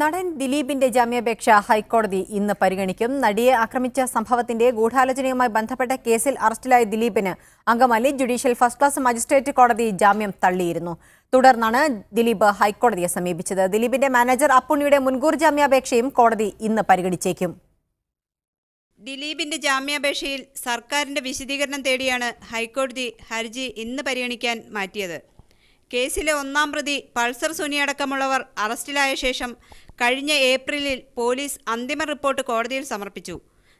നടൻ ദിലീപിന്റെ ജാമ്യാപേക്ഷ ഹൈക്കോടതി ഇന്ന് പരിഗണിക്കും. നടിയെ ആക്രമിച്ച സംഭവത്തിന്റെ ഗൂഢാലോചനയുമായി ബന്ധപ്പെട്ട കേസിൽ അറസ്റ്റിലായ ദിലീപിന് Angamaly judicial first class magistrate കോടതി ജാമ്യം തള്ളിയിരുന്നു. തുടർന്നാണ് ദിലീപ് ഹൈക്കോടതിയെ സമീപിച്ചത്. ദിലീപിന്റെ മാനേജർ അപ്പുണ്ണിയുടെ മുൻകൂർ ജാമ്യാപേക്ഷയും കോടതി ഇന്ന് പരിഗണിച്ചേക്കും. ദിലീപിന്റെ ജാമ്യാപേക്ഷയിൽ സർക്കാരിന്റെ വിശദീകരണം തേടിയാണ് ഹൈക്കോടതി ഹർജി ഇന്ന് പരിഗണിക്കാൻ മാറ്റിയത്. കേസിലെ ഒന്നാം പ്രതി പൾസർ സുനി അടക്കമുള്ളവർ അറസ്റ്റിലായ ശേഷം കഴിഞ്ഞ ഏപ്രിലിൽ പോലീസ് അന്തിമ റിപ്പോർട്ട് കോടതിയിൽ സമർപ്പിച്ചു.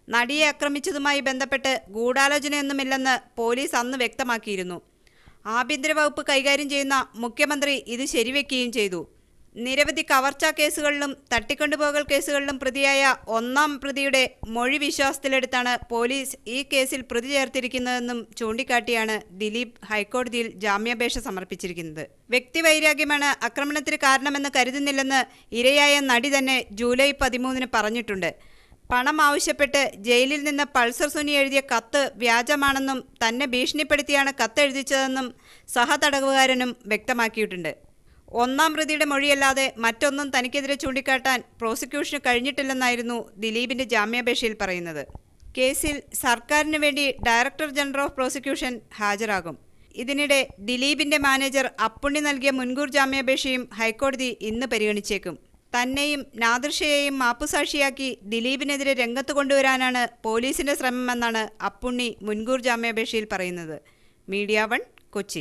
നടിയെ ആക്രമിച്ചതുമായി ബന്ധപ്പെട്ട് ഗൂഢാലോചനയൊന്നുമില്ലെന്ന് പോലീസ് അന്ന് വ്യക്തമാക്കിയിരുന്നു. ആഭ്യന്തര വകുപ്പ് കൈകാര്യം ചെയ്യുന്ന മുഖ്യമന്ത്രി ഇത് ശരിവെക്കുകയും ചെയ്തു. നിരവധി കവർച്ചാ കേസുകളിലും തട്ടിക്കൊണ്ടുപോകൽ കേസുകളിലും പ്രതിയായ ഒന്നാം പ്രതിയുടെ മൊഴി വിശ്വാസത്തിലെടുത്താണ് പോലീസ് ഈ കേസിൽ പ്രതി ചേർത്തിരിക്കുന്നതെന്നും ചൂണ്ടിക്കാട്ടിയാണ് ദിലീപ് ഹൈക്കോടതിയിൽ ജാമ്യാപേക്ഷ സമർപ്പിച്ചിരിക്കുന്നത്. വ്യക്തിവൈരാഗ്യമാണ് ആക്രമണത്തിന് കാരണമെന്ന് കരുതുന്നില്ലെന്ന് ഇരയായ നടി തന്നെ ജൂലൈ പതിമൂന്നിന് പറഞ്ഞിട്ടുണ്ട്. പണം ആവശ്യപ്പെട്ട് ജയിലിൽ നിന്ന് പൾസർ സുനി എഴുതിയ കത്ത് വ്യാജമാണെന്നും തന്നെ ഭീഷണിപ്പെടുത്തിയാണ് കത്ത് എഴുതിച്ചതെന്നും സഹതടവുകാരനും വ്യക്തമാക്കിയിട്ടുണ്ട്. ഒന്നാം പ്രതിയുടെ മൊഴിയല്ലാതെ മറ്റൊന്നും തനിക്കെതിരെ ചൂണ്ടിക്കാട്ടാൻ പ്രോസിക്യൂഷന് കഴിഞ്ഞിട്ടില്ലെന്നായിരുന്നു ദിലീപിന്റെ ജാമ്യാപേക്ഷയിൽ പറയുന്നത്. കേസിൽ സർക്കാരിന് വേണ്ടി ഡയറക്ടർ ജനറൽ ഓഫ് പ്രോസിക്യൂഷൻ ഹാജരാകും. ഇതിനിടെ ദിലീപിന്റെ മാനേജർ അപ്പുണ്ണി നൽകിയ മുൻകൂർ ജാമ്യാപേക്ഷയും ഹൈക്കോടതി ഇന്ന് പരിഗണിച്ചേക്കും. തന്നെയും നാദൃഷയെയും മാപ്പുസാക്ഷിയാക്കി ദിലീപിനെതിരെ രംഗത്ത് കൊണ്ടുവരാനാണ് പോലീസിന്റെ ശ്രമമെന്നാണ് അപ്പുണ്ണി മുൻകൂർ ജാമ്യാപേക്ഷയിൽ പറയുന്നത്. Media one Kochi.